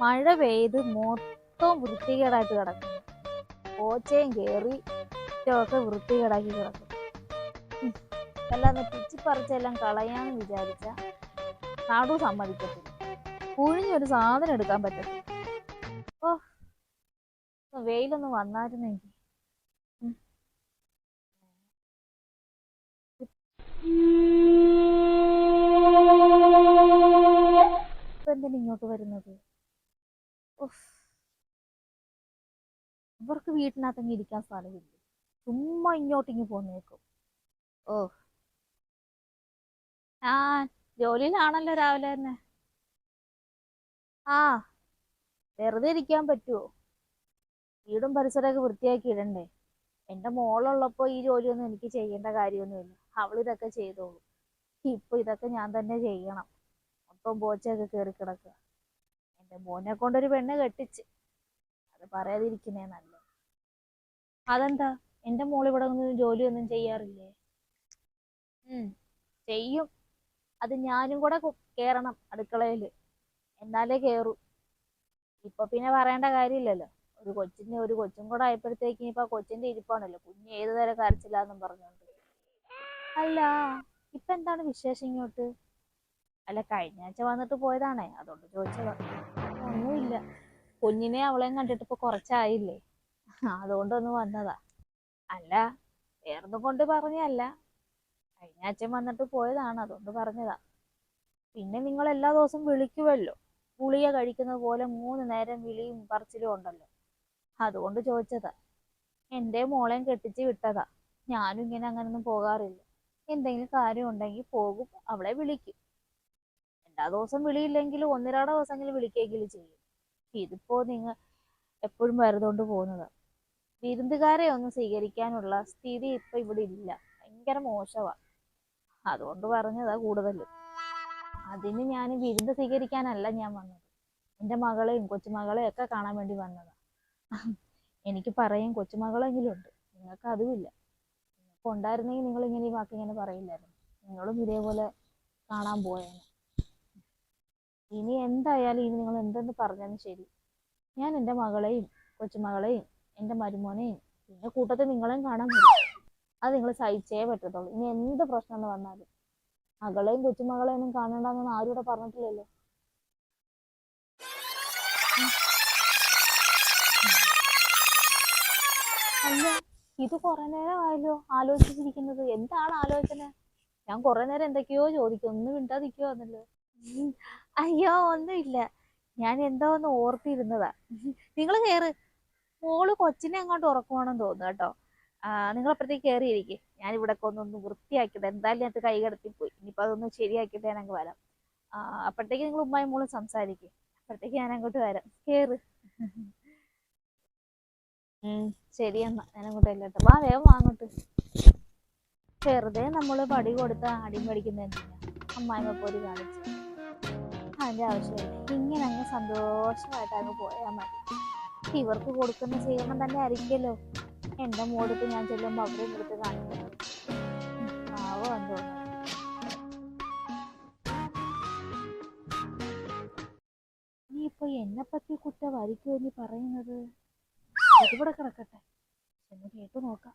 മഴ പെയ്ത് മൊത്തം വൃത്തികേടായിട്ട് കിടക്കും ഓച്ചയും കയറി ഒക്കെ വൃത്തികേടാക്കി കിടക്കും അല്ലാതെ പിച്ചിപ്പറിച്ചെല്ലാം കളയാന്ന് വിചാരിച്ച നാടു സമ്മതിക്കത്തില്ല. കുഴിഞ്ഞൊരു സാധനം എടുക്കാൻ പറ്റത്തില്ല. ഓ വെയിലൊന്ന് വന്നായിരുന്നെങ്കിൽ ഇപ്പൊ എന്തിനാ ഇങ്ങോട്ട് വരുന്നത്. ഇവർക്ക് വീട്ടിനകത്തങ്ങ് ഇരിക്കാൻ സ്ഥലമില്ല. ചുമ്മാ ഇങ്ങോട്ടിങ്ങ് പോന്നേക്കും. ഓ ആ ജോലിയിലാണല്ലോ രാവിലെ തന്നെ. ആ വെറുതെ ഇരിക്കാൻ പറ്റുമോ വീടും പരിസരമൊക്കെ വൃത്തിയാക്കി ഇടണ്ടേ? എന്റെ മോളുള്ളപ്പോൾ ഈ ജോലിയൊന്നും എനിക്ക് ചെയ്യേണ്ട കാര്യമൊന്നുമില്ല. അവൾ ഇതൊക്കെ ചെയ്തോളൂ. ഇപ്പൊ ഇതൊക്കെ ഞാൻ തന്നെ ചെയ്യണം. മൊത്തം പോച്ചയൊക്കെ കയറി കിടക്കുക എന്റെ മോനെ കൊണ്ടൊരു പെണ്ണ് കെട്ടിച്ച്. അത് പറയാതിരിക്കുന്നേ നല്ലത്. അതെന്താ? എന്റെ മോൾ ഇവിടെ ഒന്നും ജോലിയൊന്നും ചെയ്യാറില്ലേ? ചെയ്യും. അത് ഞാനും കൂടെ കേറണം അടുക്കളയിൽ എന്നാലേ കേറൂ. ഇപ്പൊ പിന്നെ പറയേണ്ട കാര്യമില്ലല്ലോ. ഒരു കൊച്ചിന് ഒരു കൊച്ചും കൂടെ ആയപ്പോഴത്തേക്ക് ഇപ്പൊ കൊച്ചിന്റെ ഇരിപ്പാണല്ലോ. കുഞ്ഞ് ഏതുതരം കരച്ചില്ലാന്നും പറഞ്ഞോണ്ട്. അല്ല ഇപ്പൊ എന്താണ് വിശേഷം ഇങ്ങോട്ട്? അല്ല കഴിഞ്ഞ ആഴ്ച വന്നിട്ട് പോയതാണേ. അതുകൊണ്ട് ചോദിച്ചതാ. ഒന്നുമില്ല. കുഞ്ഞിനെ അവളെയും കണ്ടിട്ട് ഇപ്പൊ കുറച്ചായില്ലേ? അതുകൊണ്ടൊന്ന് വന്നതാ. അല്ല വേറൊന്നും കൊണ്ട് പറഞ്ഞല്ല കഴിഞ്ഞ ആഴ്ച വന്നിട്ട് പോയതാണ് അതുകൊണ്ട് പറഞ്ഞതാ. പിന്നെ നിങ്ങൾ എല്ലാ ദിവസവും വിളിക്കുമല്ലോ ഗുളിക കഴിക്കുന്ന പോലെ മൂന്ന് നേരം വിളിയും പറച്ചിലും ഉണ്ടല്ലോ. അതുകൊണ്ട് ചോദിച്ചതാ. എന്റെ മോളെയും കെട്ടിച്ച് വിട്ടതാ. ഞാനും ഇങ്ങനെ അങ്ങനൊന്നും പോകാറില്ല. എന്തെങ്കിലും കാര്യം ഉണ്ടെങ്കിൽ പോകും. അവളെ വിളിക്കും. എല്ലാ ദിവസവും വിളിയില്ലെങ്കിലും ഒന്നിരാട ദിവസമെങ്കിലും വിളിക്കുകയെങ്കിലും ചെയ്യും. ഇതിപ്പോ നിങ്ങൾ എപ്പോഴും വരുന്നോണ്ട് പോകുന്നത്. വിരുന്നുകാരെ ഒന്നും സ്വീകരിക്കാനുള്ള സ്ഥിതി ഇപ്പൊ ഇവിടെ ഇല്ല. ഭയങ്കര മോശമാണ് അതുകൊണ്ട് പറഞ്ഞതാ കൂടുതലും അതിന് ഞാൻ വിരുന്ന് സ്വീകരിക്കാനല്ല ഞാൻ വന്നത്. എന്റെ മകളെയും കൊച്ചുമകളെയും ഒക്കെ കാണാൻ വേണ്ടി വന്നതാ. എനിക്ക് പറയും കൊച്ചുമകളെങ്കിലും ഉണ്ട്. നിങ്ങൾക്ക് അതുമില്ല. ഉണ്ടായിരുന്നെങ്കിൽ നിങ്ങൾ ഇങ്ങനെ ഈ വാക്ക് ഇങ്ങനെ പറയില്ലായിരുന്നു. നിങ്ങളും ഇതേപോലെ കാണാൻ പോയേനെ. ഇനി എന്തായാലും ഇനി നിങ്ങൾ എന്തെന്ന് പറഞ്ഞാലും ശരി. ഞാൻ എന്റെ മകളെയും കൊച്ചുമകളെയും എന്റെ മരുമോനെയും പിന്നെ കൂട്ടത്തിൽ നിങ്ങളെയും കാണാൻ പറ്റും അത് നിങ്ങൾ സഹിച്ചേ പറ്റത്തുള്ളൂ. ഇനി എന്ത് പ്രശ്നം എന്ന് വന്നാലും മകളെയും കൊച്ചുമകളെയും ഒന്നും കാണണ്ടെന്ന് ആരും പറഞ്ഞിട്ടില്ലല്ലോ. അല്ല ഇത് കുറെ നേരമായല്ലോ ആലോചിച്ചിരിക്കുന്നത്. എന്താണ് ആലോചന? ഞാൻ കുറെ നേരം എന്തൊക്കെയോ ചോദിക്കും. ഒന്നും മിണ്ടാതിരിക്കുവോ എന്നല്ലോ അയ്യോ ഒന്നുമില്ല. ഞാൻ എന്തോ ഒന്ന് ഓർത്തിരുന്നതാ. നിങ്ങൾ കേറ്. മോൾ കൊച്ചിനെ അങ്ങോട്ട് ഉറക്കുവാണെന്ന് തോന്നുന്നു കേട്ടോ. നിങ്ങൾ അപ്പഴത്തേക്ക് കയറിയിരിക്കും ഞാൻ ഇവിടെ ഒന്നൊന്ന് വൃത്തിയാക്കിയിട്ട് എന്തായാലും ഞാൻ കൈ കടത്തി പോയി. ഇനിയിപ്പോൾ അതൊന്ന് ശരിയാക്കിയിട്ട് ഞാൻ അങ്ങ് വരാം അപ്പോഴത്തേക്ക് നിങ്ങൾ ഉമ്മായും മോൾ സംസാരിക്കും. അപ്പോഴത്തേക്ക് ഞാൻ അങ്ങോട്ട് വരാം. കേറ്. ശരി എന്നാ. ഞാൻ അങ്ങോട്ട് ചെല്ലട്ടെ. വാ വേഗം അങ്ങോട്ട്. വെറുതെ നമ്മൾ പടി കൊടുത്ത അടി മേടിക്കുന്ന എന്തിനാ? അമ്മായിമ്മ പോരി കാണിച്ചു. അതിന്റെ ആവശ്യമില്ല. ഇങ്ങനെ അങ്ങ് സന്തോഷമായിട്ട് അങ്ങ് പോയാൽ മതി ഇവർക്ക് കൊടുക്കുന്ന ചെയ്യണം തന്നെ ആയിരിക്കുമല്ലോ. എന്റെ മോടുത്ത് ഞാൻ ചെല്ലുമ്പോൾ അവരെ എടുത്ത് കാണിക്കുന്നത് പാവം നീ ഇപ്പൊ എന്നെ പറ്റി കുറ്റ വരിക്കുമെന്ന് പറയുന്നത്? ഇവിടെ കിടക്കട്ടെ. എന്ന് കേട്ടു നോക്കാം.